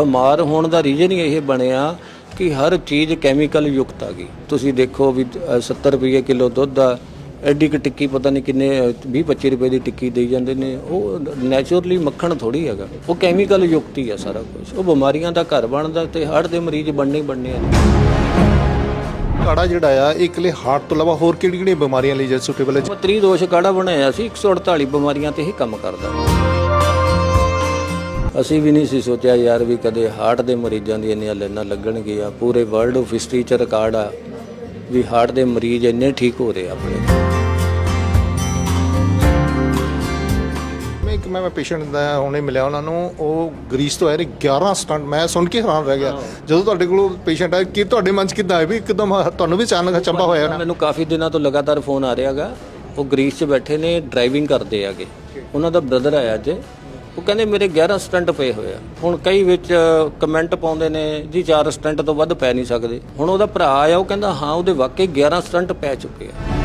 ਬਿਮਾਰ ਹੋਣ ਦਾ ਰੀਜ਼ਨ ਹੀ ਇਹ ਬਣਿਆ ਕਿ ਹਰ ਚੀਜ਼ ਕੈਮੀਕਲ ਯੁਕਤ ਆ ਗਈ। ਤੁਸੀਂ ਦੇਖੋ ਵੀ ਅ, 70 ਰੁਪਏ ਕਿਲੋ ਦੁੱਧ ਆ ਐਡੀ ਕਿ ਟਿੱਕੀ ਪਤਾ ਨਹੀਂ ਕਿੰਨੇ 20 25 ਰੁਪਏ ਦੀ ਟਿੱਕੀ ਦੇਈ ਜਾਂਦੇ ਨੇ। ਉਹ ਨੈਚੁਰਲੀ ਮੱਖਣ ਥੋੜੀ ਹੈਗਾ। ਉਹ ਕੈਮੀਕਲ ਯੁਕਤ ਹੀ ਆ ਸਾਰਾ ਕੁਝ ਉਹ ਬਿਮਾਰੀਆਂ ਦਾ ਘਰ ਬਣਦਾ ਤੇ ਹਾਰਟ ਦੇ ਮਰੀਜ਼ ਬਣਨੇ ਬਣਨੇ ਆ। ਕਾੜਾ ਜਿਹੜਾ ਆ ਇਹ ਇਕੱਲੇ ਹਾਰਟ ਤੋਂ ਇਲਾਵਾ ਹੋਰ ਕਿਹੜੀ ਕਿਹੜੀਆਂ ਬਿਮਾਰੀਆਂ ਲਈ ਜੇ ਸੂਟੇਬਲ ਹੈ? ਤ੍ਰਿਦੋਸ਼ ਕਾੜਾ ਬਣਾਇਆ ਸੀ 148 ਬਿਮਾਰੀਆਂ ਤੇ ਹੀ ਕੰਮ ਕਰਦਾ। ਅਸੀਂ ਵੀ ਨਹੀਂ ਸੀ ਸੋਚਿਆ ਯਾਰ ਵੀ ਕਦੇ ਹਾਰਟ ਦੇ ਮਰੀਜ਼ਾਂ ਦੀ ਇੰਨੀਆਂ ਲਾਈਨਾਂ ਲੱਗਣਗੀਆਂ। ਪੂਰੇ ਵਰਲਡ ਆਫ ਹਿਸਟਰੀ ਚ ਰਿਕਾਰਡ ਆ ਵੀ ਹਾਰਟ ਦੇ ਮਰੀਜ਼ ਇੰਨੇ ਠੀਕ ਹੋ ਰਹੇ ਆ ਆਪਣੇ। ਮੈਂ ਇੱਕ ਮੈਂ ਪੇਸ਼ੈਂਟ ਦਾ ਹੁਣੇ ਮਿਲਿਆ ਉਹਨਾਂ ਨੂੰ ਉਹ ਗ੍ਰੀਸ ਤੋਂ ਆਏ ਨੇ 11 ਸਟੰਟ ਮੈਂ ਸੁਣ ਕੇ ਹੈਰਾਨ ਰਹਿ ਗਿਆ। ਜਦੋਂ ਤੁਹਾਡੇ ਕੋਲ ਪੇਸ਼ੈਂਟ ਆਇਆ ਕਿ ਤੁਹਾਡੇ ਮਨ ਚ ਕਿੱਦਾਂ ਆਇਆ ਵੀ ਇੱਕਦਮ ਤੁਹਾਨੂੰ ਵੀ ਅਚਾਨਕ ਚੰਬਾ ਹੋਇਆ ਨਾ ਮੈਨੂੰ ਕਾਫੀ ਦਿਨਾਂ ਤੋਂ ਲਗਾਤਾਰ ਫੋਨ ਆ ਰਿਹਾਗਾ ਉਹ ਗ੍ਰੀਸ 'ਚ ਬੈਠੇ ਨੇ ਡਰਾਈਵਿੰਗ ਕਰਦੇ ਆਗੇ ਉਹਨਾਂ ਦਾ ਬ੍ਰਦਰ ਆਇਆ ਅੱਜ। ਉਹ ਕਹਿੰਦੇ ਮੇਰੇ 11 ਸਟੰਟ ਪਏ ਹੋਏ ਆ। ਹੁਣ ਕਈ ਵਿੱਚ ਕਮੈਂਟ ਪਾਉਂਦੇ ਨੇ, ਜੀ 4 ਸਟੰਟ ਤੋਂ ਵੱਧ ਪੈ ਨਹੀਂ ਸਕਦੇ। ਹੁਣ ਉਹਦਾ ਭਰਾ ਆਇਆ, ਉਹ ਕਹਿੰਦਾ, ਹਾਂ, ਉਹਦੇ ਵਾਕਈ 11 ਸਟੰਟ ਪੈ ਚੁੱਕੇ ਆ।